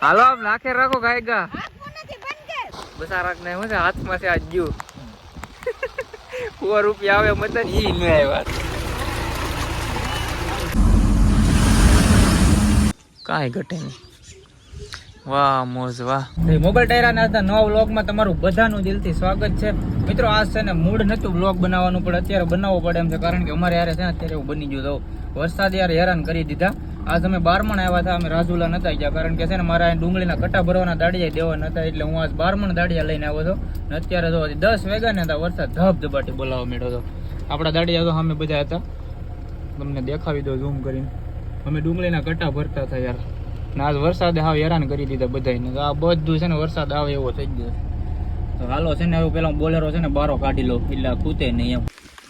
હાલો આમ નાખે રાખો ગાયગા. બસ આ રાખ ને છે હાથમાં છે આજ ગયું. સો રૂપિયા આવે મત ઈ ન આવ્યા. કાંઈ ઘટે નહીં. વાહ મોજ વાહ. મોબાઈલ ટાયરાના હતા નવા વ્લોગમાં તમારું બધાનું દિલથી સ્વાગત છે. મિત્રો આજ છે ને મૂડ નતું બ્લોગ બનાવવાનું પણ અત્યારે બનાવવો પડે એમ છે કારણ કે અમારે યારે છે ને અત્યારે એવું બની ગયું તો વરસાદ યાર હેરાન કરી દીધા. આજ અમે બારમણ આવ્યા હતા, અમે રાજુલા નતા ગયા, કારણ કે છે ને મારા ડુંગળીના કટા ભરવાના દાડિયા દેવા નતા એટલે હું આજ બારમણ દાડિયા લઈને આવ્યો હતો. ને અત્યારે જો દસ વાગ્યા ને હતા, વરસાદ ધબધબાટી બોલાવવા માંડ્યો હતો. આપણા દાડિયા તો અમે બધા હતા. તમને દેખાવી દો ઝૂમ કરીને. અમે ડુંગળીના કટા ભરતા હતા યાર. ને આજ વરસાદે હાવ હેરાન કરી દીધા બધાને આ બધું છે ને વરસાદ આવે એવો થઈ ગયો તો હાલો છે ને, હવે પેલા બોલેરો છે ને બારો કાઢી લો એટલે કૂતે નહીં એમ.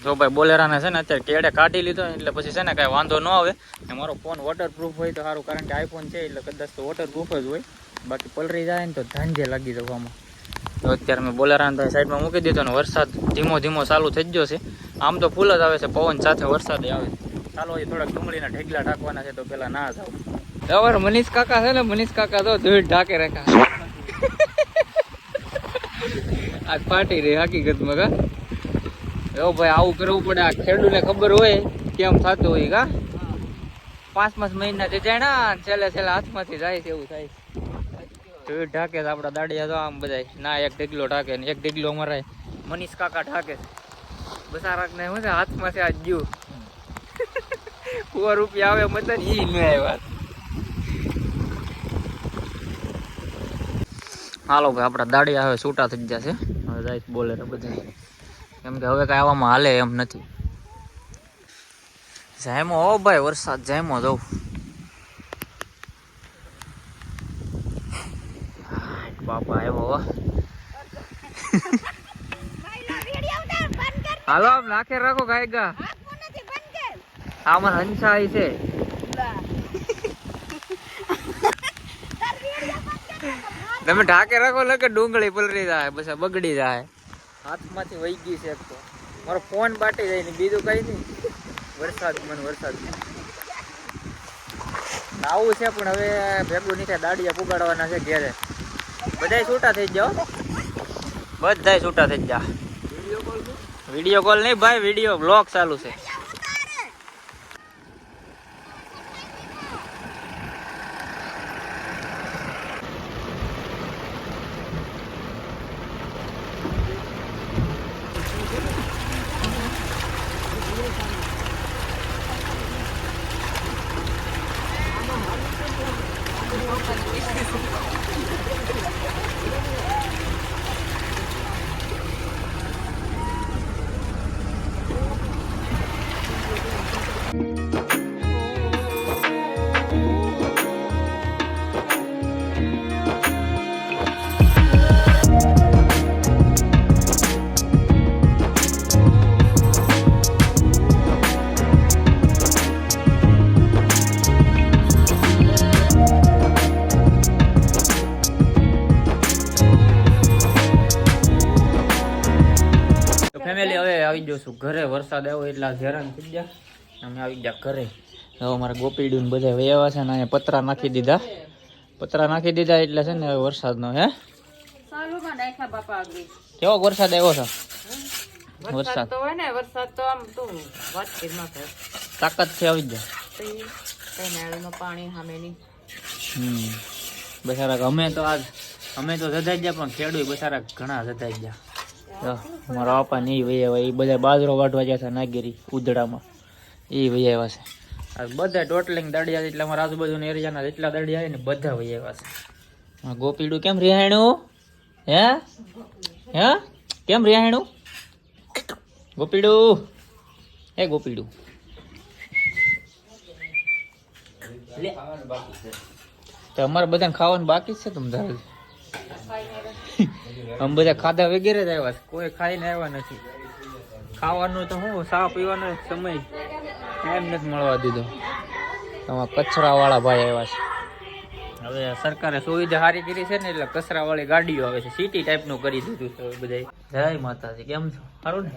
જો ભાઈ બોલેરાને છે ને અત્યારે કેડે કાઢી લીધો એટલે પછી છે ને કાંઈ વાંધો ન આવે. ને મારો ફોન વોટરપ્રૂફ હોય તો સારું કારણ કે આઈફોન છે એટલે કદાચ તો વોટરપ્રૂફ જ હોય. બાકી પલરી જાય ને તો ધાંજે લાગી જવામાં તો અત્યારે મેં બોલેરાને તો સાઈડમાં મૂકી દીધો ને વરસાદ ધીમો ધીમો ચાલુ થઈ ગયો છે. આમ તો ફૂલ જ આવે છે પવન સાથે વરસાદ આવે ચાલો હજી થોડાક ડુંગળીના ઢેગલા ઢાંકવાના છે તો પેલા ના જાવ હવે મનીષ કાકા છે ને મનીષ કાકા તો ધૂળ ઢાકે રાખ્યા આજ પાર્ટી રહી હકીકતમાં કા? એવો ભાઈ, આવું કરવું પડે. આ ખેડૂતને ખબર હોય કેમ થતું હોય કા? પાંચ પાંચ મહિના જે જાય ને છેલ્લે છેલ્લે હાથમાંથી જાય છે, એવું થાય ધૂળ ઢાકે છે આપણા દાડિયા તો આમ બધાય. ના, એક ઢેગલો ઢાકે ને એક ઢેગલો અમારે મનીષ કાકા ઢાકે છે. બસારાક ને શું છે, હાથમાંથી આજ ગયું. સો રૂપિયા આવે મતલબ ઈ ન આવ્યા હાલો ભાઈ, આપણા દાડિયા હવે છૂટા થઈ જશે હવે જાય બોલે બધા કેમ કે હવે કાંઈ આવામાં હાલે એમ નથી. જાયમો હો ભાઈ, વરસાદ જાયમો જવું બાપા આવ્યો હાલો, આમ નાખે રાખો ગાયગા. આ હંસા છે. તમે ઢાકે રાખો લગે ડુંગળી પલરી જાય બસ બગડી જાય. હાથમાંથી વહી ગઈ છે એક તો. મારો ફોન બાટી જાય ને બીજું કઈ નહીં. વરસાદ મને વરસાદ આવું છે પણ હવે ભેગું નીચે દાડિયા પુગાડવાના છે ઘેરે. બધાય છૂટા થઈ જાઓ બધાય છૂટા થઈ જા વીડિયો કોલ નહીં? ભાઈ વીડિયો બ્લોગ ચાલુ છે. આવી ગયો છું. ઘરે વરસાદ આવ્યો એટલે હેરાન થઈ ગયા. અમે આવી ગયા ઘરે. હવે અમારા ગોપીડું ને બધા વયાવા છે ને અહીંયા પતરા નાખી દીધા. પતરા નાખી દીધા એટલે છે ને હવે વરસાદનો હે? કેવો વરસાદ આવ્યો છે? વરસાદ તો હોય ને વરસાદ તો આમ તું વાતચીત ન થાય તાકાત છે આવી ગયા. નાળીમાં પાણી સામેની હમ. બસારા અમે તો આજ અમે તો જતા ગયા પણ ખેડૂત બસારા ઘણા જતા ગયા. તો મારા બાપા ને એ આવ્યા. એ બધા બાજરો વાઢવા ગયા હતા નાગેરી ઉધડામાં. એ વૈયા છે. બધા ટોટલિંગ દાડિયા એટલે અમારા આજુબાજુના એરિયાના જેટલા દાડિયા આવે ને બધા વૈયા છે. ગોપીડું કેમ રિહાણું હે? હે? કેમ રિહાણું ગોપીડું? હે ગોપીડું? તો અમારે બધાને ખાવાનું બાકી છે તમ તારે અમે બધા ખાધા વગેરે જ આવ્યા કોઈ ખાઈને આવ્યા નથી. ખાવાનું તો હું, ચા પીવાનો સમય ટાઈમ નથી મળવા દીધો. આમાં કચરા વાળા ભાઈ આવ્યા છે. હવે સરકારે સુવિધા સારી કરી છે ને એટલે કચરા વાળી ગાડીઓ આવે છે સિટી ટાઈપનું કરી દીધું છે બધાય જય માતાજી કેમ છો? સારું ને?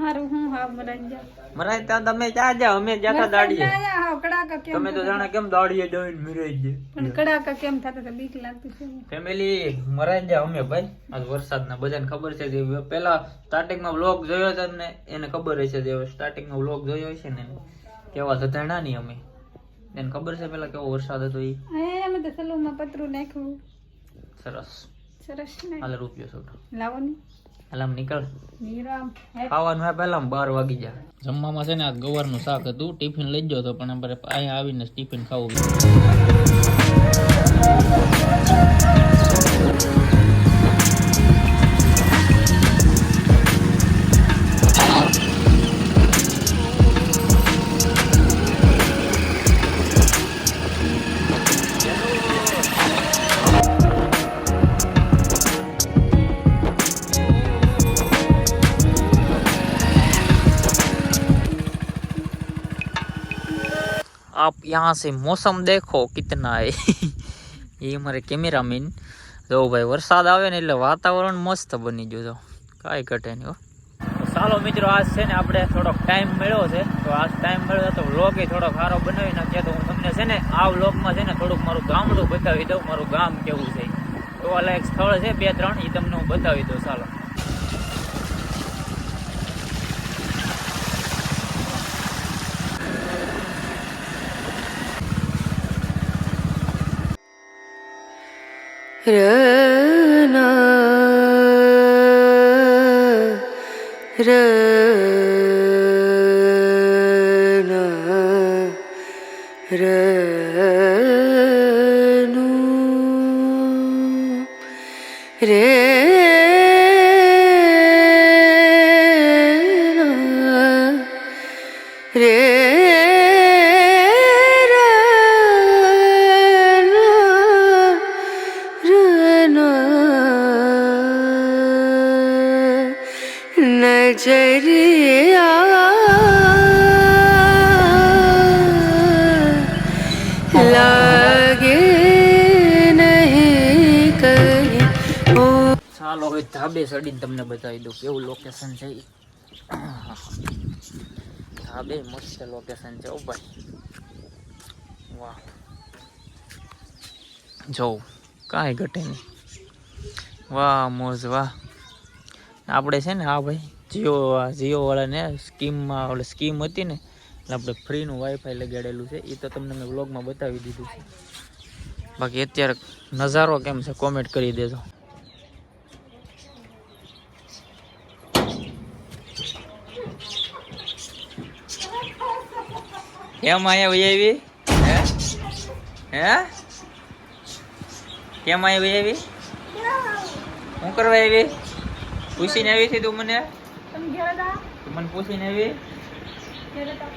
હું મરાઈ મરાય ત્યાં તમે ક્યાં અમે જ્યાં દાડીએ. જા કડાકા કેમ તમે તો જાણે કેમ દાડીએ જઈને મિરાઈ જાય પણ કડાકા કેમ થતા તો બીક લાગતી છે ફેમિલી મરાઈ જાય અમે ભાઈ. આજ વરસાદના બધાને ખબર છે જે પેલા સ્ટાર્ટિંગમાં વ્લોગ જોયો હતો ને એને ખબર હશે જે સ્ટાર્ટિંગમાં વ્લોગ જોયો હશે ને કેવા ધધાણા નહીં અમે. એને ખબર છે પેલા કેવો વરસાદ હતો એ હે અમે તો સલૂનમાં પતરું નાખ્યું. સરસ. સરસ ને? હાલે રૂપિયો છોકરો લાવો ને. હાલ આમ નીકળ. નીરામ ખાવાનું હે પહેલા બાર વાગી જા જમવામાં છે ને આ ગવારનું શાક હતું. ટિફિન લઈ ગયો હતો પણ અમારે અહીંયા આવીને ટિફિન ખાવું आप यहाँ से मौसम देखो कितना है એ અમારે કેમેરામેન જો ભાઈ વરસાદ આવે ને એટલે વાતાવરણ મસ્ત બની ગયું તો કાંઈ ઘટે નહીં હો તો ચાલો મિત્રો આજ છે ને આપણે થોડોક ટાઈમ મળ્યો છે તો આજ ટાઈમ મળ્યો તો વ્લોગ એ થોડોક સારો બનાવી નાખ્યા તો હું તમને છે ને આ વ્લોગમાં છે ને થોડુંક મારું ગામડું બતાવી દઉં મારું ગામ કેવું છે તો એક સ્થળ છે બે ત્રણ એ તમને હું બતાવી દઉં ચાલો Yeah. ચાલો, હવે ધાબે ચડીને તમને બતાવી દઉં કેવું લોકેશન છે ધાબે મસ્ત લોકેશન છે ઓ ભાઈ. વાહ. જોઉં કાંઈ ઘટે નહીં. વાહ, મોજ, વાહ. આપણે છે ને, હા ભાઈ જીઓ જીઓ વાળાને સ્કીમમાં, ઓલે સ્કીમ હતી ને, એટલે આપણે ફ્રીનું વાઈફાઈ લગાડેલું છે. એ તો તમને મેં વ્લોગમાં બતાવી દીધું છે. બાકી અત્યારે નજારો કેમ છે કોમેન્ટ કરી દેજો. કેમ અહીંયા આવી? હે? હે? કેમ આવી આવી? શું કરવા આવી? પૂછીને આવી હતી તું મને? તમે ઘેર હતા મને પૂછીને આવી. ઘેર હતા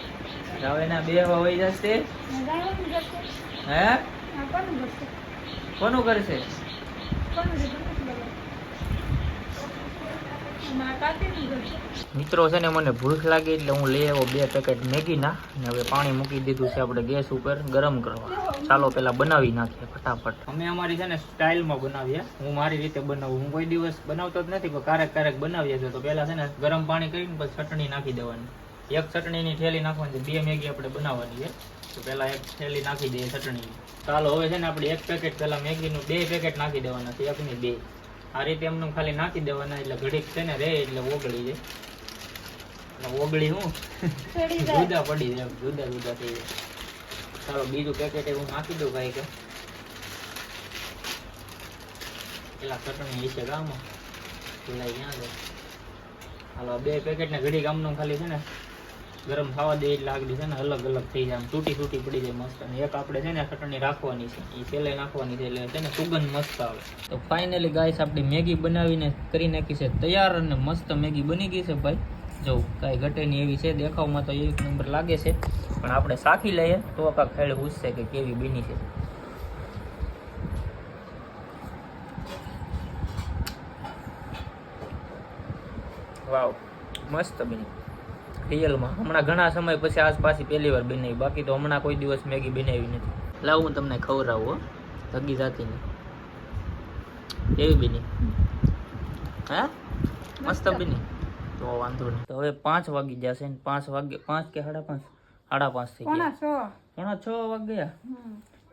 હવે એના બે હોય જશે. હે? કોનું કરશે કોનું કરશે કોનું જશે મારા કાકીનું જશે મિત્રો છે ને મને ભૂખ લાગી એટલે હું લઈ આવ્યો બે પેકેટ મેગીના ને હવે પાણી મૂકી દીધું છે આપણે ગેસ ઉપર ગરમ કરવા. ચાલો પેલા બનાવી નાખીએ ફટાફટ. અમે અમારી છે ને સ્ટાઇલમાં બનાવીએ. હું મારી રીતે બનાવું. હું કોઈ દિવસ બનાવતો જ નથી પણ ક્યારેક ક્યારેક બનાવીએ છીએ. તો પેલા છે ને ગરમ પાણી કરીને પછી ચટણી નાખી દેવાની. એક ચટણીની થેલી નાખવાની બે મેગી આપણે બનાવવાની છે. તો પેલા એક થેલી નાખી દઈએ ચટણી ચાલો હવે છે ને આપણે એક પેકેટ પેલા મેગીનું બે પેકેટ નાખી દેવાના છે એકની બે. આ રીતે એમનું ખાલી નાખી દેવાના એટલે ઘડીક છે ને રે એટલે ઓગળી જાય. એટલે ઓગળી હું? જુદા પડી જાય જુદા જુદા થઈ જાય. ચાલો બીજું પેકેટ એવું નાખી દઉં ભાઈ કે. પેલા ચટણી હશે ગામમાં પેલા ક્યાં છે. હાલો બે પેકેટ ને ઘડી ગામનું ખાલી છે ને ગરમ થવા દે એટલે આગળ છે ને અલગ અલગ થઈ જાય, આમ તૂટી તૂટી પડી જાય મસ્ત. અને એક આપણે છે ને ચટણી રાખવાની છે એ છેલ્લે નાખવાની છે એટલે છે ને સુગંધ મસ્ત આવે. તો ફાઇનલી ગાઈસ આપણી મેગી બનાવીને કરી નાખી છે, તૈયાર અને મસ્ત મેગી બની ગઈ છે ભાઈ. જો કાંઈ ઘટે નહીં એવી છે, દેખાવમાં તો એક નંબર લાગે છે. પણ આપણે સાખી લઈએ, તો કાંક ખેડ પૂછશે કે કેવી બની છે. વાવ, મસ્ત બની. રિયલમાં હમણાં ઘણા સમય પછી આજ પાછી પહેલી વાર બનાવી. બાકી તો હમણાં કોઈ દિવસ મેગી બનાવી નથી. લાવ હું તમને ખવડાવું હો. ધગી જાતી એવી બી નહીં હે? મસ્ત બી નહીં તો વાંધો નહીં. તો હવે પાંચ વાગી જશે ને પાંચ વાગે પાંચ કે સાડા પાંચ? સાડા પાંચ થઈ ગયા. પોણા છ. વાગ્યા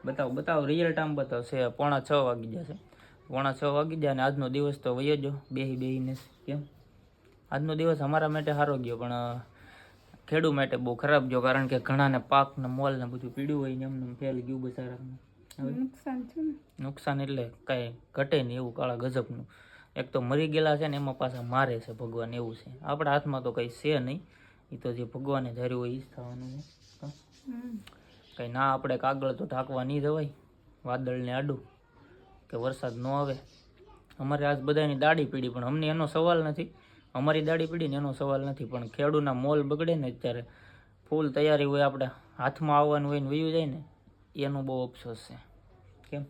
બતાવો બતાવો રિયલ ટાઈમ બતાવો. છે પોણા છ વાગી જશે. પોણા છ વાગી જાય અને આજનો દિવસ તો વયો જો બેહી બેહીને કેમ? આજનો દિવસ અમારા માટે સારો ગયો પણ અ, ખેડૂત માટે બહુ ખરાબ ગયો કારણ કે ઘણાને પાક ને મોલ ને બધું પીડ્યું હોય ને એમને ફેલ ગયું બચારાને નુકસાન છે ને? નુકસાન એટલે કાંઈ ઘટે નહીં એવું કાળા ગજબનું. એક તો મરી ગયેલા છે ને એમાં પાછા મારે છે ભગવાન એવું છે. આપણા હાથમાં તો કંઈ છે નહીં. એ તો જે ભગવાને ધાર્યું હોય એ જ થવાનું છે. કંઈ ના આપણે કાગળ તો ઢાંકવા નહીં જવાય. વાદળને આડું કે વરસાદ ન આવે. અમારે આજ બધાની દાડી પીડી પણ અમને એનો સવાલ નથી. અમારી દાડી પીડી ને એનો સવાલ નથી પણ ખેડૂના મોલ બગડે ને અત્યારે ફૂલ તૈયારી હોય આપણે હાથમાં આવવાનું હોય ને વયું જાય ને એનો બહુ અફસોસ છે. કેમ?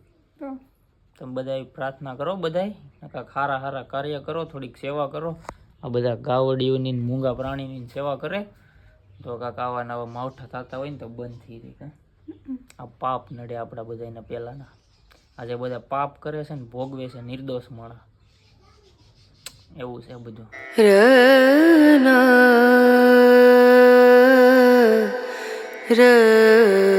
તમે બધા પ્રાર્થના કરો બધાય. નકા ખારા હારા કાર્ય કરો થોડીક સેવા કરો. આ બધા ગાવડીઓની મૂંગા પ્રાણીની સેવા કરે. તો કાંક આવા નવા માવઠા થતા હોય ને તો બંધ થઈ જાય આ પાપ નડે આપણા બધાને પહેલાંના. આજે બધા પાપ કરે છે ને ભોગવે છે નિર્દોષ માણા એવું છે બધું. ર